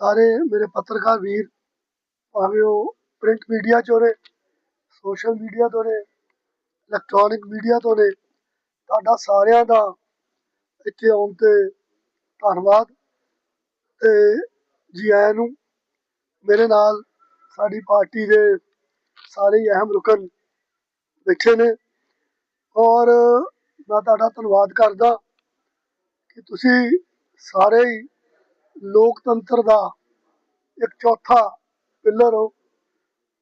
ਸਾਰੇ ਮੇਰੇ ਪੱਤਰਕਾਰ ਵੀਰ, ਭਾਵੇਂ ਉਹ ਪ੍ਰਿੰਟ ਮੀਡੀਆ ਚੋਂ ਨੇ ਸੋਸ਼ਲ ਮੀਡੀਆ ਤੋਂ ਨੇ ਇਲੈਕਟ੍ਰੋਨਿਕ ਮੀਡੀਆ ਤੋਂ ਨੇ, ਤੁਹਾਡਾ ਸਾਰਿਆਂ ਦਾ ਇੱਥੇ ਆਉਣ ਤੇ ਧੰਨਵਾਦ। ਤੇ ਜੀ ਆਇਆਂ ਨੂੰ ਮੇਰੇ ਨਾਲ ਸਾਡੀ ਪਾਰਟੀ ਦੇ ਸਾਰੇ ਹੀ ਅਹਿਮ ਰੁਕਨ ਬੈਠੇ ਨੇ ਔਰ ਮੈਂ ਤੁਹਾਡਾ ਧੰਨਵਾਦ ਕਰਦਾ ਕਿ ਤੁਸੀਂ ਸਾਰੇ ਹੀ ਲੋਕਤੰਤਰ ਦਾ ਇੱਕ ਚੌਥਾ ਪਿੱਲਰ ਹੋ।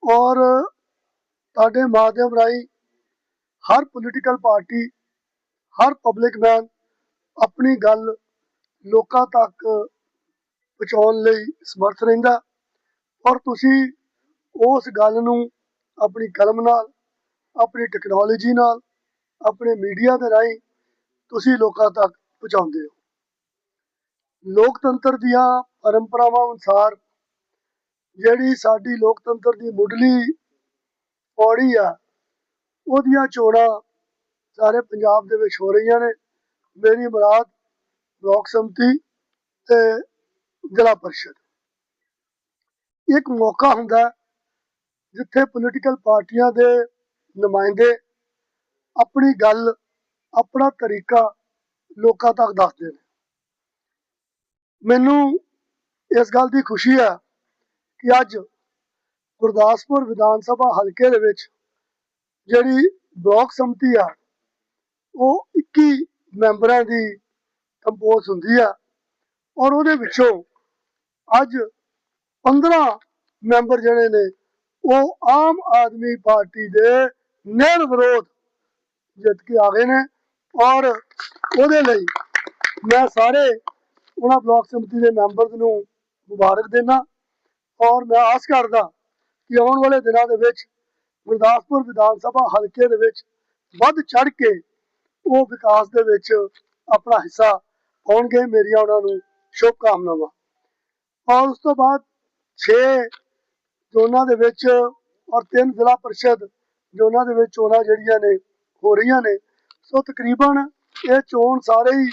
ਔਰ ਤੁਹਾਡੇ ਮਾਧਿਅਮ ਰਾਹੀਂ ਹਰ ਪੋਲੀਟੀਕਲ ਪਾਰਟੀ ਹਰ ਪਬਲਿਕ ਮੈਨ ਆਪਣੀ ਗੱਲ ਲੋਕਾਂ ਤੱਕ ਪਹੁੰਚਾਉਣ ਲਈ ਸਮਰਥ ਰਹਿੰਦਾ ਔਰ ਤੁਸੀਂ ਉਸ ਗੱਲ ਨੂੰ ਆਪਣੀ ਕਲਮ ਨਾਲ, ਆਪਣੀ ਟੈਕਨੋਲੋਜੀ ਨਾਲ, ਆਪਣੇ ਮੀਡੀਆ ਦੇ ਰਾਹੀਂ ਤੁਸੀਂ ਲੋਕਾਂ ਤੱਕ ਪਹੁੰਚਾਉਂਦੇ ਹੋ। ਲੋਕਤੰਤਰ ਦੀਆਂ ਪਰੰਪਰਾਵਾਂ ਅਨੁਸਾਰ ਜਿਹੜੀ ਸਾਡੀ ਲੋਕਤੰਤਰ ਦੀ ਮੁੱਢਲੀ ਪੌੜੀ ਆ, ਉਹਦੀਆਂ ਚੋਣਾਂ ਸਾਰੇ ਪੰਜਾਬ ਦੇ ਵਿੱਚ ਹੋ ਰਹੀਆਂ ਨੇ। ਮੇਰੀ ਮੁਰਾਦ ਬਲਾਕ ਸੰਮਤੀ ਤੇ ਜ਼ਿਲ੍ਹਾ ਪਰਿਸ਼ਦ। ਇੱਕ ਮੌਕਾ ਹੁੰਦਾ ਜਿੱਥੇ ਪੋਲੀਟੀਕਲ ਪਾਰਟੀਆਂ ਦੇ ਨੁਮਾਇੰਦੇ ਆਪਣੀ ਗੱਲ, ਆਪਣਾ ਤਰੀਕਾ ਲੋਕਾਂ ਤੱਕ ਦੱਸਦੇ ਨੇ। ਮੈਨੂੰ ਇਸ ਗੱਲ ਦੀ ਖੁਸ਼ੀ ਹੈ ਕਿ ਅੱਜ ਗੁਰਦਾਸਪੁਰ ਵਿਧਾਨ ਸਭਾ ਹਲਕੇ ਦੇ ਵਿੱਚ ਜਿਹੜੀ ਬਲਾਕ ਸਮਿਤੀ ਆ, ਉਹ 21 ਮੈਂਬਰਾਂ ਦੀ ਕੰਪੋਜ਼ ਹੁੰਦੀ ਆ ਔਰ ਉਹਦੇ ਵਿੱਚੋਂ ਅੱਜ 15 ਮੈਂਬਰ ਜਿਹੜੇ ਨੇ, ਉਹ ਆਮ ਆਦਮੀ ਪਾਰਟੀ ਦੇ ਨਿਰ ਵਿਰੋਧ ਜਿੱਤ ਕੇ ਆ ਗਏ ਨੇ ਔਰ ਉਹਦੇ ਲਈ ਮੈਂ ਸਾਰੇ ਉਹਨਾਂ ਬਲਾਕ ਸਮਿਤੀ ਦੇ ਮੈਂਬਰਸ ਨੂੰ ਮੁਬਾਰਕ ਦੇਣਾ ਔਰ ਮੈਂ ਆਸ ਕਰਦਾ ਕਿ ਆਉਣ ਵਾਲੇ ਦਿਨਾਂ ਦੇ ਵਿੱਚ ਗੁਰਦਾਸਪੁਰ ਵਿਧਾਨ ਸਭਾ ਹਲਕੇ ਦੇ ਵਿੱਚ ਵੱਧ ਚੜ ਕੇ ਉਹ ਵਿਕਾਸ ਦੇ ਵਿੱਚ ਆਪਣਾ ਹਿੱਸਾ ਪਾਉਣਗੇ ਮੇਰੀਆਂ ਉਹਨਾਂ ਨੂੰ ਸ਼ੁਭ ਕਾਮਨਾਵਾਂ ਔਰ ਉਸ ਤੋਂ ਬਾਅਦ 6 ਜ਼ੋਨਾਂ ਦੇ ਵਿੱਚ ਔਰ ਤਿੰਨ ਜ਼ਿਲ੍ਹਾ ਪਰਿਸ਼ਦ ਜ਼ੋਨਾਂ ਦੇ ਵਿੱਚ ਚੋਣਾਂ ਜਿਹੜੀਆਂ ਨੇ ਹੋ ਰਹੀਆਂ ਨੇ, ਸੋ ਤਕਰੀਬਨ ਇਹ ਚੋਣ ਸਾਰੇ ਹੀ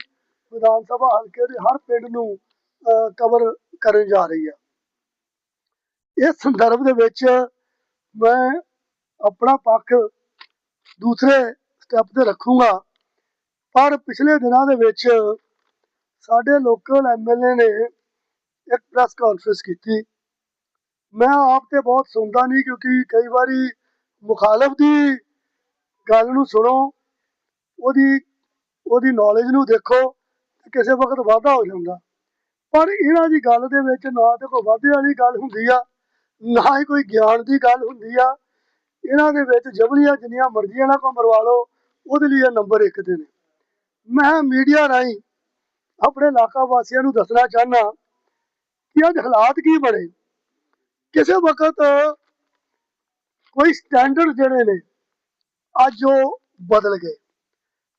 ਵਿਧਾਨ ਸਭਾ ਹਲਕੇ ਦੇ ਹਰ ਪਿੰਡ ਨੂੰ ਕਵਰ ਕਰਨ ਜਾ ਰਹੀ ਹੈ ਇਸ ਸੰਦਰਭ ਦੇ ਵਿੱਚ ਮੈਂ ਆਪਣਾ ਪੱਖ ਦੂਸਰੇ ਸਟੈਪ ਤੇ ਰੱਖੂੰਗਾ। ਪਰ ਪਿਛਲੇ ਦਿਨਾਂ ਦੇ ਵਿੱਚ ਸਾਡੇ ਲੋਕਲ ਐਮਐਲਏ ਨੇ ਇੱਕ ਪ੍ਰੈਸ ਕਾਨਫਰੰਸ ਕੀਤੀ। ਮੈਂ ਆਪ ਤੇ ਬਹੁਤ ਸੁਣਦਾ ਨਹੀਂ ਕਿਉਂਕਿ ਕਈ ਵਾਰੀ ਮੁਖਾਲਫ ਦੀ ਗੱਲ ਨੂੰ ਸੁਣੋ, ਉਹਦੀ ਉਹਦੀ ਨੌਲੇਜ ਨੂੰ ਦੇਖੋ। ਤੇ ਕਿਸੇ ਵਕਤ ਵਾਧਾ ਹੋ ਜਾਂਦਾ। ਪਰ ਇਹਨਾਂ ਦੀ ਗੱਲ ਦੇ ਵਿੱਚ ਨਾ ਤੇ ਕੋਈ ਵਾਧੇ ਵਾਲੀ ਗੱਲ ਹੁੰਦੀ ਆ, ਨਾ ਹੀ ਕੋਈ ਗਿਆਨ ਦੀ ਗੱਲ ਹੁੰਦੀ ਆ। ਇਹਨਾਂ ਦੇ ਵਿੱਚ ਜਬਲੀਆਂ ਜਿੰਨੀਆਂ ਮਰਜ਼ੀਆਂ ਨਾਲ ਕੋ ਮਰਵਾ ਲਓ, ਉਹਦੇ ਲਈ ਇਹ ਨੰਬਰ 1 ਤੇ ਨੇ। ਮੈਂ ਮੀਡੀਆ ਰਾਹੀਂ ਆਪਣੇ ਇਲਾਕਾ ਵਾਸੀਆਂ ਨੂੰ ਦੱਸਣਾ ਚਾਹਨਾ ਕਿ ਅੱਜ ਹਾਲਾਤ ਕੀ ਬਣੇ। ਕਿਸੇ ਵਕਤ ਕੋਈ ਸਟੈਂਡਰਡ ਜਿਹੜੇ ਨੇ, ਅੱਜ ਉਹ ਬਦਲ ਗਏ।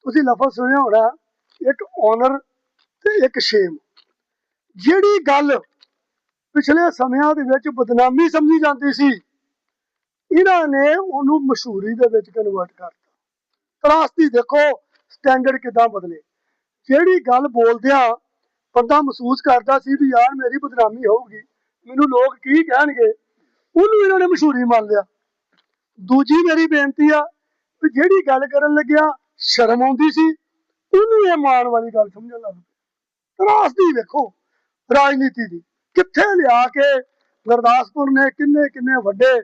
ਤੁਸੀਂ ਲਫ਼ਜ਼ ਸੁਣਿਆ ਹੋਣਾ, ਇੱਕ ਓਨਰ ਤੇ ਇੱਕ ਸ਼ੇਮ। ਜਿਹੜੀ ਗੱਲ ਪਿਛਲੇ ਸਮਿਆਂ ਦੇ ਵਿੱਚ ਬਦਨਾਮੀ ਸਮਝੀ ਜਾਂਦੀ ਸੀ, ਇਹਨਾਂ ਨੇ ਉਹਨੂੰ ਮਸ਼ਹੂਰੀ ਦੇ ਵਿੱਚ ਕਨਵਰਟ ਕਰਤਾ। ਤਰਾਸਦੀ ਦੇਖੋ ਸਟੈਂਡਰਡ ਕਿਦਾਂ ਬਦਲੇ। ਜਿਹੜੀ ਗੱਲ ਬੋਲਦਿਆਂ ਬੰਦਾ ਮਹਿਸੂਸ ਕਰਦਾ ਸੀ ਵੀ ਯਾਰ ਮੇਰੀ ਬਦਨਾਮੀ ਹੋਊਗੀ, ਮੈਨੂੰ ਲੋਕ ਕੀ ਕਹਿਣਗੇ, ਉਹਨੂੰ ਇਹਨਾਂ ਨੇ ਮਸ਼ਹੂਰੀ ਮੰਨ ਲਿਆ। ਦੂਜੀ ਮੇਰੀ ਬੇਨਤੀ ਆ ਵੀ ਜਿਹੜੀ ਗੱਲ ਕਰਨ ਲੱਗਿਆ ਸ਼ਰਮ ਆਉਂਦੀ ਸੀ, ਉਹਨੂੰ ਇਹ ਮਾਣ ਵਾਲੀ ਗੱਲ ਸਮਝਣ ਲੱਗ ਪਏ ਵੇਖੋ, ਰਾਜਨੀਤੀ ਦੀ। ਕਿੱਥੇ ਲਿਆ ਕੇ ਗੁਰਦਾਸਪੁਰ ਨੇ ਕਿੰਨੇ ਕਿੰਨੇ ਵੱਡੇ,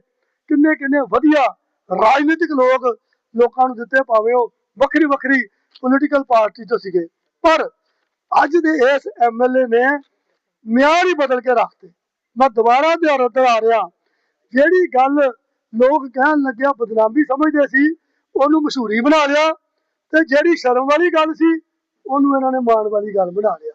ਕਿੰਨੇ ਕਿੰਨੇ ਵਧੀਆ ਰਾਜਨੀਤਿਕ ਲੋਕ ਲੋਕਾਂ ਨੂੰ ਦਿੱਤੇ ਪਾਵੇ ਉਹ ਵੱਖਰੀ ਵੱਖਰੀ ਪੋਲੀਟੀਕਲ ਪਾਰਟੀ ਤੋਂ ਸੀਗੇ। ਪਰ ਅੱਜ ਦੇ ਇਸ ਐਮਐਲਏ ਨੇ ਮਿਆਰ ਹੀ ਬਦਲ ਕੇ ਰੱਖਤੇ ਮੈਂ ਦੁਬਾਰਾ ਦੁਹਰਾ ਆ ਰਿਹਾ। ਜਿਹੜੀ ਗੱਲ ਲੋਕ ਕਹਿਣ ਲੱਗਿਆ ਬਦਨਾਮੀ ਸਮਝਦੇ ਸੀ, ਉਹਨੂੰ ਮਸ਼ਹੂਰੀ ਬਣਾ ਲਿਆ ਤੇ ਜਿਹੜੀ ਸ਼ਰਮ ਵਾਲੀ ਗੱਲ ਸੀ, ਉਹਨੂੰ ਇਹਨਾਂ ਨੇ ਮਾਣ ਵਾਲੀ ਗੱਲ ਬਣਾ ਲਿਆ।